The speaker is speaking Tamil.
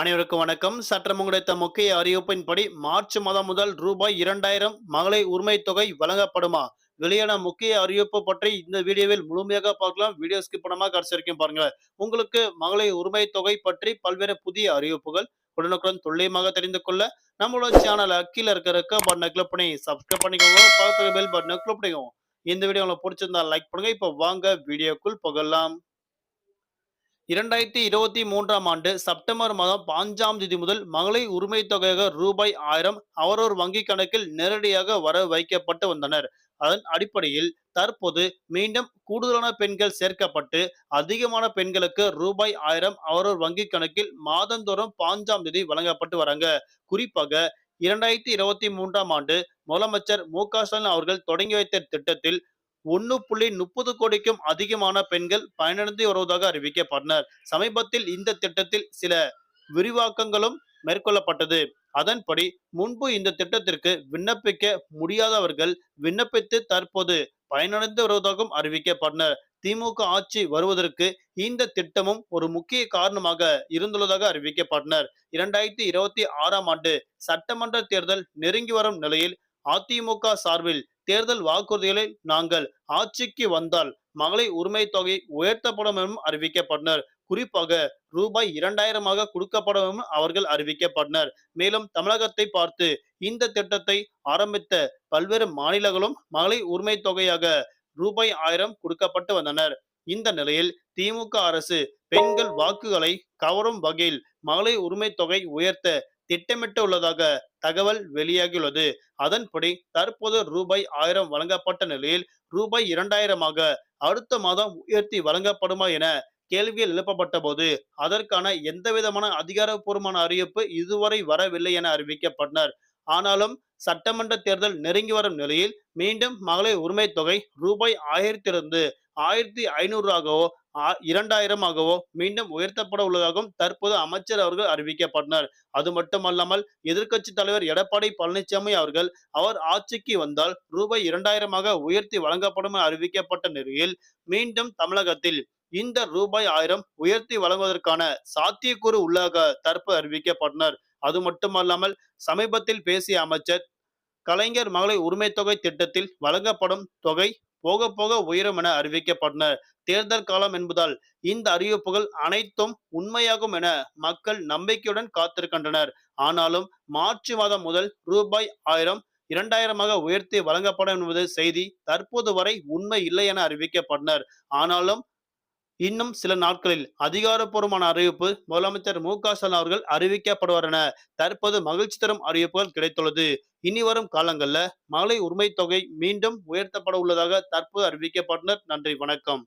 அனைவருக்கும் வணக்கம். சற்றம் கிடைத்த முக்கிய அறிவிப்பின்படி மார்ச் மாதம் முதல் ரூபாய் இரண்டாயிரம் மகளிர் உரிமை தொகை வழங்கப்படுமா? வெளியான முக்கிய அறிவிப்பு பற்றி இந்த வீடியோவில் முழுமையாக பார்க்கலாம். வீடியோ ஸ்கிப் பண்ணாம கடைசி வரைக்கும் பாருங்க. உங்களுக்கு மகளிர் உரிமை தொகை பற்றி பல்வேறு புதிய அறிவிப்புகள் உடனுக்குடன் துல்லியமாக தெரிந்து கொள்ள நம்மளோட சேனலை கீழே இருக்கிற பட்டனை கிளிக் பண்ணி சப்ஸ்கிரைப் பண்ணிக்கோங்க. பக்கத்துல பெல் பட்டனை கிளிக் பண்ணிக்கோங்க. இந்த வீடியோ உங்களுக்கு பிடிச்சிருந்தா லைக் பண்ணுங்க. இப்போ வாங்க. வீடியோக்குள் புகழலாம் இரண்டாயிரத்தி இருபத்தி மூன்றாம் ஆண்டு செப்டம்பர் மாதம் பாஞ்சாம் தேதி முதல் மகளிர் உரிமை தொகையாக ரூபாய் ஆயிரம் அவரோர் வங்கி கணக்கில் நேரடியாக வர வைக்கப்பட்டு வந்தனர். அதன் அடிப்படையில் தற்போது மீண்டும் கூடுதலான பெண்கள் சேர்க்கப்பட்டு அதிகமான பெண்களுக்கு ரூபாய் ஆயிரம் அவரோர் வங்கி கணக்கில் மாதந்தோறும் பாஞ்சாம் தேதி வழங்கப்பட்டு வராங்க. குறிப்பாக இரண்டாயிரத்தி இருபத்தி மூன்றாம் ஆண்டு முதலமைச்சர் மு க ஸ்டாலின் அவர்கள் தொடங்கி வைத்த திட்டத்தில் ஒன்னு புள்ளி முப்பது கோடிக்கும் அதிகமான பெண்கள் பயனடைந்து வருவதாக அறிவிக்கப்பட்டனர். சமீபத்தில் இந்த திட்டத்தில் சில விரிவாக்கங்களும் மேற்கொள்ளப்பட்டது. அதன்படி முன்பு இந்த திட்டத்திற்கு விண்ணப்பிக்க முடியாதவர்கள் விண்ணப்பித்து தற்போது பயனடைந்து வருவதாகவும் அறிவிக்கப்பட்டனர். திமுக ஆட்சி வருவதற்கு இந்த திட்டமும் ஒரு முக்கிய காரணமாக இருந்துள்ளதாக அறிவிக்கப்பட்டனர். இரண்டாயிரத்தி இருபத்தி ஆறாம் ஆண்டு சட்டமன்ற தேர்தல் நெருங்கி வரும் நிலையில் அதிமுக சார்பில் தேர்தல் வாக்குறுதிகளை நாங்கள் ஆட்சிக்கு வந்தால் மகளிர் உரிமை தொகை உயர்த்தப்படும் எனவும் அறிவிக்கப்பட்டனர். குறிப்பாக ரூபாய் இரண்டாயிரமாக கொடுக்கப்படும் எனவும் அவர்கள் அறிவிக்கப்பட்டனர். மேலும் தமிழகத்தை பார்த்து இந்த திட்டத்தை ஆரம்பித்த பல்வேறு மாநிலங்களும் மகளிர் உரிமை தொகையாக ரூபாய் ஆயிரம் கொடுக்கப்பட்டு வந்தனர். இந்த நிலையில் திமுக அரசு பெண்கள் வாக்குகளை கவரும் வகையில் மகளிர் உரிமை தொகை உயர்த்த திட்டமிட்டு உள்ளதாக தகவல் வெளியாகியுள்ளது. அதன்படி தற்போது ரூபாய் ஆயிரம் வழங்கப்பட்ட நிலையில் ரூபாய் இரண்டாயிரமாக அடுத்த மாதம் உயர்த்தி வழங்கப்படுமா என கேள்விகள் எழுப்பப்பட்ட போது அதற்கான எந்தவிதமான அதிகாரப்பூர்வமான அறிவிப்பு இதுவரை வரவில்லை என அறிவிக்கப்பட்டனர். ஆனாலும் சட்டமன்ற தேர்தல் நெருங்கி வரும் நிலையில் மீண்டும் மகளிர் உரிமை தொகை ரூபாய் ஆயிரத்திலிருந்து ஆயிரத்தி ஐநூறாகவோ இரண்டாயிரமாகவோ மீண்டும் உயர்த்தப்பட உள்ளதாகவும் தற்போது அமைச்சர் அவர்கள் அறிவிக்கப்பட்டனர். அது மட்டுமல்லாமல் எதிர்க்கட்சி தலைவர் எடப்பாடி பழனிசாமி அவர்கள் அவர் ஆட்சிக்கு வந்தால் ரூபாய் இரண்டாயிரமாக உயர்த்தி வழங்கப்படும் என அறிவிக்கப்பட்ட நிலையில் மீண்டும் தமிழகத்தில் இந்த ரூபாய் ஆயிரம் உயர்த்தி வழங்குவதற்கான சாத்தியக்கூறு உள்ளதாக தற்போது அறிவிக்கப்பட்டனர். அது மட்டுமல்லாமல் சமீபத்தில் பேசிய அமைச்சர் கலைஞர் மகளிர் உரிமை தொகை திட்டத்தில் வழங்கப்படும் தொகை போக போக உயரும் என அறிவிக்கப்பட்டன. தேர்தல் காலம் என்பதால் இந்த அறிவிப்புகள் அனைத்தும் உண்மையாகும் என மக்கள் நம்பிக்கையுடன் காத்திருக்கின்றனர். ஆனாலும் மார்ச் மாதம் முதல் ரூபாய் ஆயிரம் இரண்டாயிரமாக உயர்த்தி வழங்கப்படும் என்பது செய்தி தற்போது வரை உண்மை இல்லை என அறிவிக்கப்பட்டனர். ஆனாலும் இன்னும் சில நாட்களில் அதிகாரப்பூர்வமான அறிவிப்பு முதலமைச்சர் மு க ஸ்டாலின் அவர்கள் அறிவிக்கப்படுவார் என தற்போது மகிழ்ச்சி தரும் அறிவிப்புகள் கிடைத்துள்ளது. இனி வரும் காலங்களில் மகளிர் உரிமை தொகை மீண்டும் உயர்த்தப்பட உள்ளதாக தற்போது அறிவிக்கப்பட்டனர். நன்றி வணக்கம்.